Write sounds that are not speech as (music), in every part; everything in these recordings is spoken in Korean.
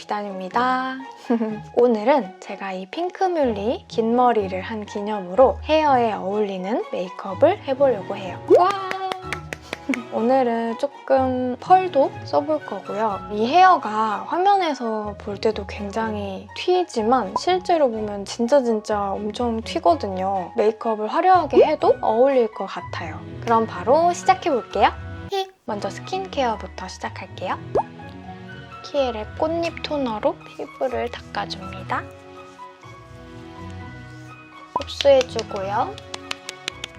비단입니다. 오늘은 제가 이 핑크뮬리 긴 머리를 한 기념으로 헤어에 어울리는 메이크업을 해보려고 해요. 와! (laughs) 오늘은 조금 펄도 써볼 거고요. 이 헤어가 화면에서 볼 때도 굉장히 튀지만 실제로 보면 진짜 진짜 엄청 튀거든요. 메이크업을 화려하게 해도 어울릴 것 같아요. 그럼 바로 시작해볼게요. 먼저 스킨케어부터 시작할게요 키엘의 꽃잎 토너로 피부를 닦아줍니다. 흡수해주고요.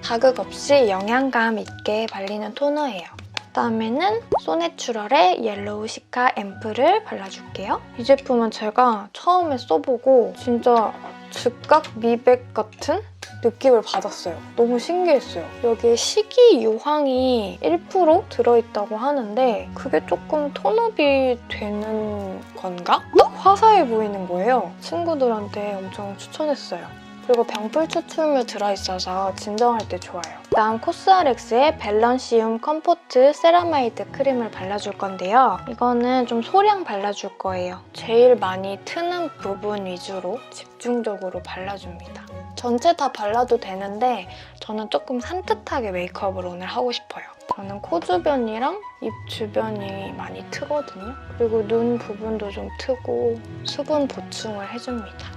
자극 없이 영양감 있게 발리는 토너예요. 그다음에는 소내추럴의 옐로우 시카 앰플을 발라줄게요. 이 제품은 제가 처음에 써보고 진짜 즉각 미백 같은 느낌을 받았어요. 너무 신기했어요. 여기에 식이 유황이 1% 들어있다고 하는데 그게 조금 톤업이 되는 건가? 딱 화사해 보이는 거예요. 친구들한테 엄청 추천했어요. 그리고 병풀 추출물 들어있어서 진정할 때 좋아요. 다음 코스알엑스의 밸런시움 컴포트 세라마이드 크림을 발라줄 건데요. 이거는 좀 소량 발라줄 거예요. 제일 많이 트는 부분 위주로 집중적으로 발라줍니다. 전체 다 발라도 되는데 저는 조금 산뜻하게 메이크업을 오늘 하고 싶어요. 저는 코 주변이랑 입 주변이 많이 트거든요. 그리고 눈 부분도 좀 트고 수분 보충을 해줍니다.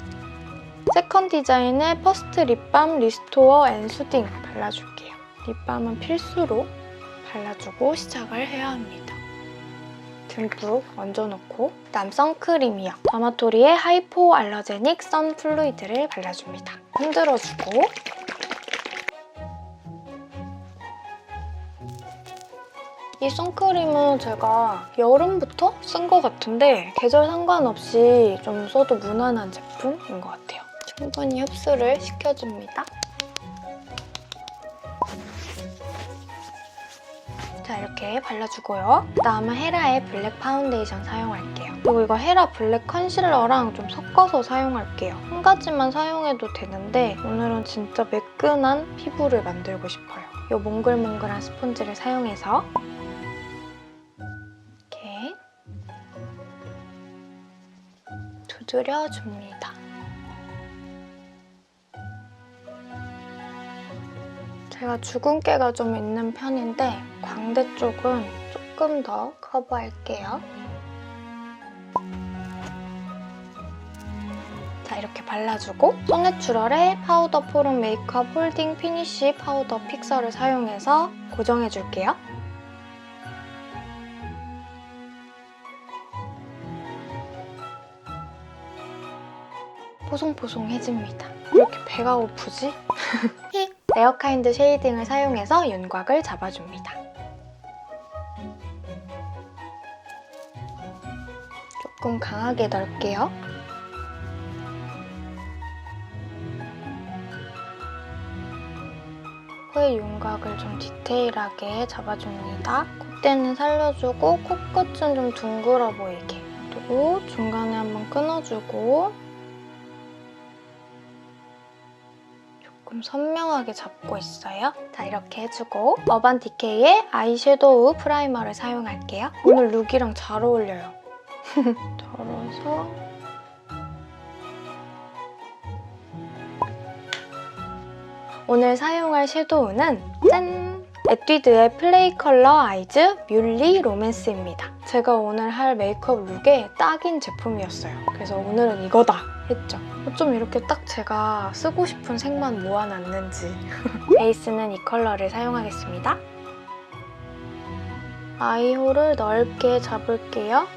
세컨 디자인의 퍼스트 립밤 리스토어 앤 수딩 발라줄게요. 립밤은 필수로 발라주고 시작을 해야 합니다. 듬뿍 얹어놓고 다음 선크림이요. 더마토리의 하이포 알러제닉 선 플루이드를 발라줍니다. 흔들어주고 이 선크림은 제가 여름부터 쓴 것 같은데 계절 상관없이 좀 써도 무난한 제품인 것 같아요. 충분히 흡수를 시켜줍니다. 이렇게 발라주고요. 다음은 헤라의 블랙 파운데이션 사용할게요. 그리고 이거 헤라 블랙 컨실러랑 좀 섞어서 사용할게요. 한 가지만 사용해도 되는데 오늘은 진짜 매끈한 피부를 만들고 싶어요. 이 몽글몽글한 스펀지를 사용해서 이렇게 두드려줍니다. 제가 주근깨가 좀 있는 편인데 광대 쪽은 조금 더 커버할게요. 자 이렇게 발라주고 소내추럴의 파우더 포름 메이크업 홀딩 피니쉬 파우더 픽서를 사용해서 고정해줄게요. 포송포송해집니다. 왜 이렇게 배가 고프지? (laughs) 레어카인드 쉐이딩을 사용해서 윤곽을 잡아줍니다. 조금 강하게 넣을게요. 코의 윤곽을 좀 디테일하게 잡아줍니다. 콧대는 살려주고 코끝은 좀 둥글어 보이게 그리고 중간에 한번 끊어주고 조금 선명하게 잡고 있어요. 자 이렇게 해주고 어반디케이의 아이섀도우 프라이머를 사용할게요. 오늘 룩이랑 잘 어울려요. (laughs) 덜어서 오늘 사용할 섀도우는 짠! 에뛰드의 플레이 컬러 아이즈 뮬리 로맨스입니다. 제가 오늘 할 메이크업 룩에 딱인 제품이었어요. 그래서 오늘은 이거다 했죠. 어쩜 이렇게 딱 제가 쓰고 싶은 색만 모아놨는지. (laughs) 베이스는 이 컬러를 사용하겠습니다. 아이홀을 넓게 잡을게요.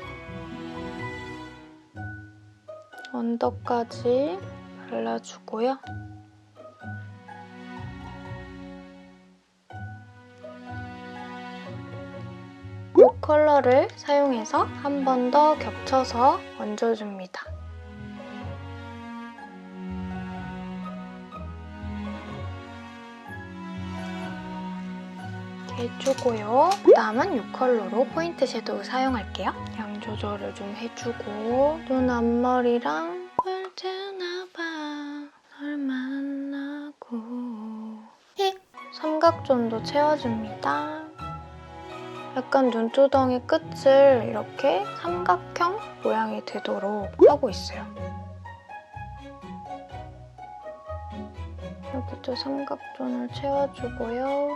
언더까지 발라주고요. 이 컬러를 사용해서 한 번 더 겹쳐서 얹어줍니다. 해주고요. 다음은 이 컬러로 포인트 섀도우 사용할게요. 양 조절을 좀 해주고 눈 앞머리랑 꿀드나봐 널 만나고 휙 삼각존도 채워줍니다. 약간 눈두덩이 끝을 이렇게 삼각형 모양이 되도록 하고 있어요. 여기도 삼각존을 채워주고요.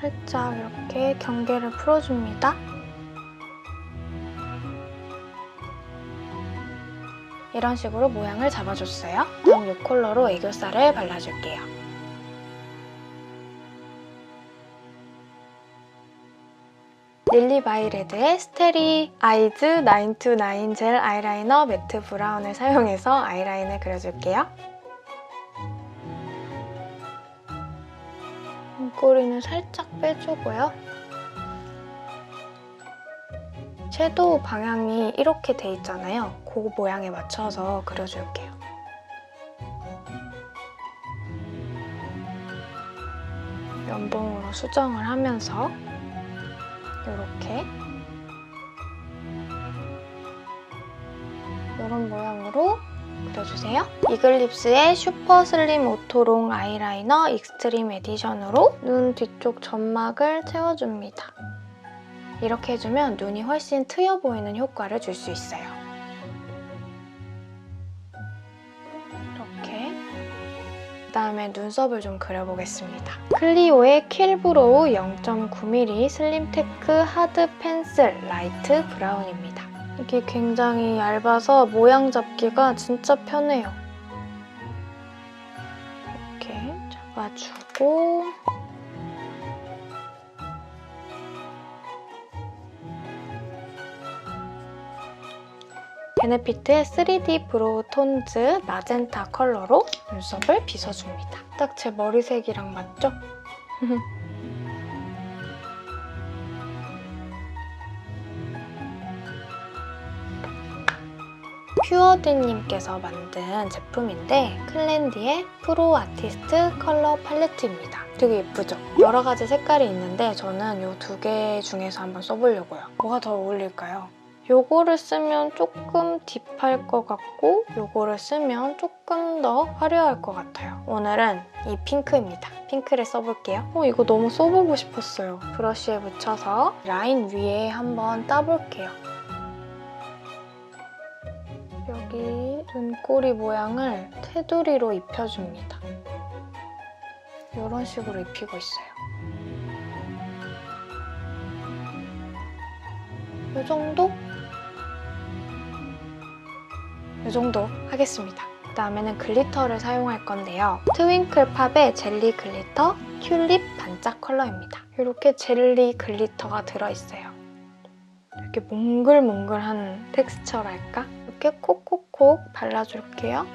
살짝 이렇게 경계를 풀어줍니다. 이런 식으로 모양을 잡아줬어요. 다음 이 컬러로 애교살을 발라줄게요. 릴리 바이레드의 스테리 아이즈 929 젤 아이라이너 매트 브라운을 사용해서 아이라인을 그려줄게요. 눈꼬리는 살짝 빼주고요. 섀도우 방향이 이렇게 돼 있잖아요. 그 모양에 맞춰서 그려줄게요. 면봉으로 수정을 하면서 이렇게 이런 모양으로 그려주세요. 이글립스의 슈퍼 슬림 오토롱 아이라이너 익스트림 에디션으로 눈 뒤쪽 점막을 채워줍니다. 이렇게 해주면 눈이 훨씬 트여 보이는 효과를 줄 수 있어요. 다음에 눈썹을 좀 그려보겠습니다. 클리오의 킬브로우 0.9mm 슬림테크 하드 펜슬 라이트 브라운입니다. 이게 굉장히 얇아서 모양 잡기가 진짜 편해요. 이렇게 잡아주고 베네피트의 3D 브로우 톤즈 마젠타 컬러로 눈썹을 빗어줍니다. 딱 제 머리색이랑 맞죠? (laughs) 퓨어드님께서 만든 제품인데 클렌디의 프로 아티스트 컬러 팔레트입니다. 되게 예쁘죠? 여러 가지 색깔이 있는데 저는 이 두 개 중에서 한번 써보려고요. 뭐가 더 어울릴까요? 요거를 쓰면 조금 딥할 것 같고 요거를 쓰면 조금 더 화려할 것 같아요. 오늘은 이 핑크입니다. 핑크를 써볼게요. 어, 이거 너무 써보고 싶었어요. 브러쉬에 묻혀서 라인 위에 한번 따볼게요. 여기 눈꼬리 모양을 테두리로 입혀줍니다. 이런 식으로 입히고 있어요. 이 정도? 이 정도 하겠습니다. 그 다음에는 글리터를 사용할 건데요. 트윙클 팝의 젤리 글리터 튤립 반짝 컬러입니다. 이렇게 젤리 글리터가 들어있어요. 이렇게 몽글몽글한 텍스처랄까? 이렇게 콕콕콕 발라줄게요.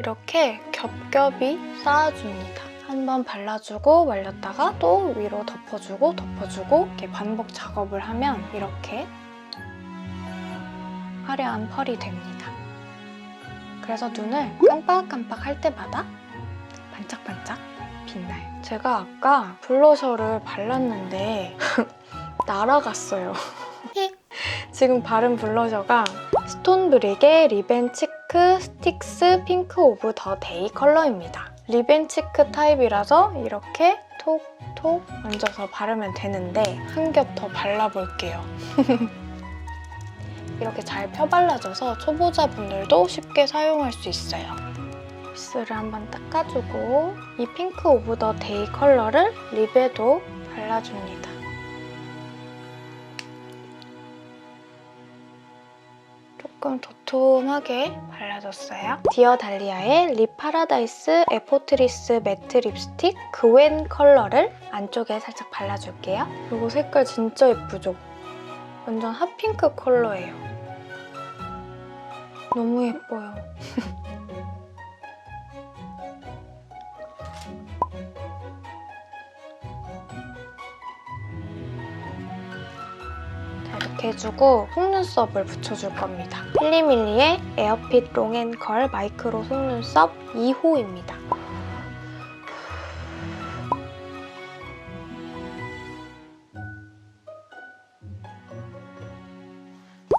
이렇게 겹겹이 쌓아줍니다. 한번 발라주고 말렸다가 또 위로 덮어주고 덮어주고 이렇게 반복 작업을 하면 이렇게 화려한 펄이 됩니다. 그래서 눈을 깜빡깜빡 할 때마다 반짝반짝 빛나요. 제가 아까 블러셔를 발랐는데 (laughs) 날아갔어요. (laughs) 지금 바른 블러셔가 스톤브릭의 리벤치크 스틱스 핑크 오브 더 데이 컬러입니다. 리벤치크 타입이라서 이렇게 톡톡 얹어서 바르면 되는데 한 겹 더 발라볼게요. (laughs) 이렇게 잘 펴발라져서 초보자분들도 쉽게 사용할 수 있어요. 립스를 한번 닦아주고 이 핑크 오브 더 데이 컬러를 립에도 발라줍니다. 조금 도톰하게 발라줬어요. 디어 달리아의 립 파라다이스 에포트리스 매트 립스틱 그웬 컬러를 안쪽에 살짝 발라줄게요. 이거 색깔 진짜 예쁘죠? 완전 핫핑크 컬러예요. 너무 예뻐요. (laughs) 자, 이렇게 해주고 속눈썹을 붙여줄 겁니다. 필리밀리의 에어핏 롱앤컬 마이크로 속눈썹 2호입니다.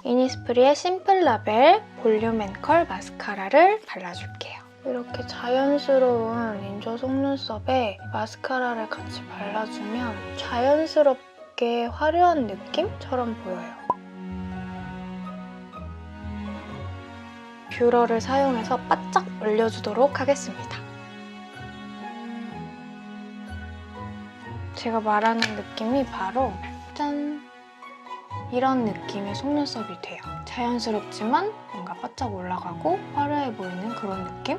이니스프리의 심플 라벨 볼륨 앤컬 마스카라를 발라줄게요. 이렇게 자연스러운 인조 속눈썹에 마스카라를 같이 발라주면 자연스럽게 화려한 느낌처럼 보여요. 뷰러를 사용해서 바짝 올려주도록 하겠습니다. 제가 말하는 느낌이 바로 짠! 이런 느낌의 속눈썹이 돼요. 자연스럽지만 뭔가 바짝 올라가고 화려해 보이는 그런 느낌?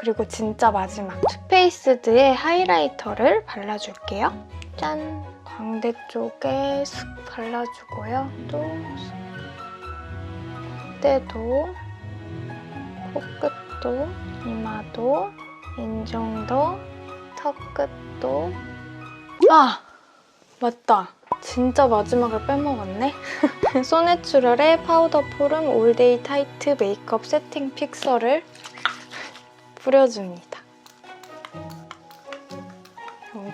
그리고 진짜 마지막 투페이스드의 하이라이터를 발라줄게요. 짠! 광대 쪽에 슥 발라주고요. 또 슥. 콧대도 코끝도 이마도 인중도 턱끝도 아! 맞다. 진짜 마지막을 빼먹었네. (laughs) 소내추럴의 파우더 포름 올데이 타이트 메이크업 세팅 픽서를 뿌려줍니다.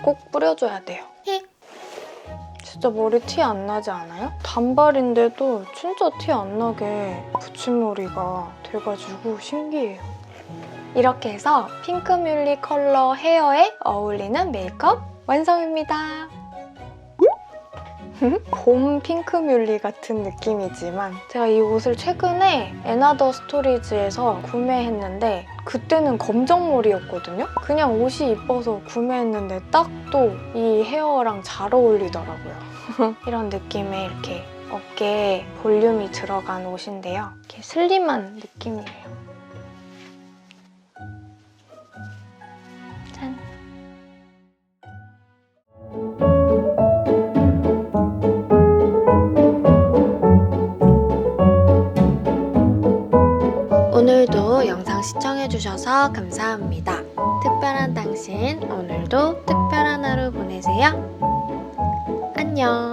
꼭 뿌려줘야 돼요. 진짜 머리 티 안 나지 않아요? 단발인데도 진짜 티 안 나게 붙임머리가 돼가지고 신기해요. 이렇게 해서 핑크뮬리 컬러 헤어에 어울리는 메이크업 완성입니다. 봄 핑크뮬리 같은 느낌이지만 제가 이 옷을 최근에 에나더 스토리지에서 구매했는데 그때는 검정머리였거든요? 그냥 옷이 이뻐서 구매했는데 딱 또 이 헤어랑 잘 어울리더라고요. (laughs) 이런 느낌의 이렇게 어깨에 볼륨이 들어간 옷인데요. 이렇게 슬림한 느낌이에요. 시청해주셔서 감사합니다. 특별한 당신, 오늘도 특별한 하루 보내세요. 안녕.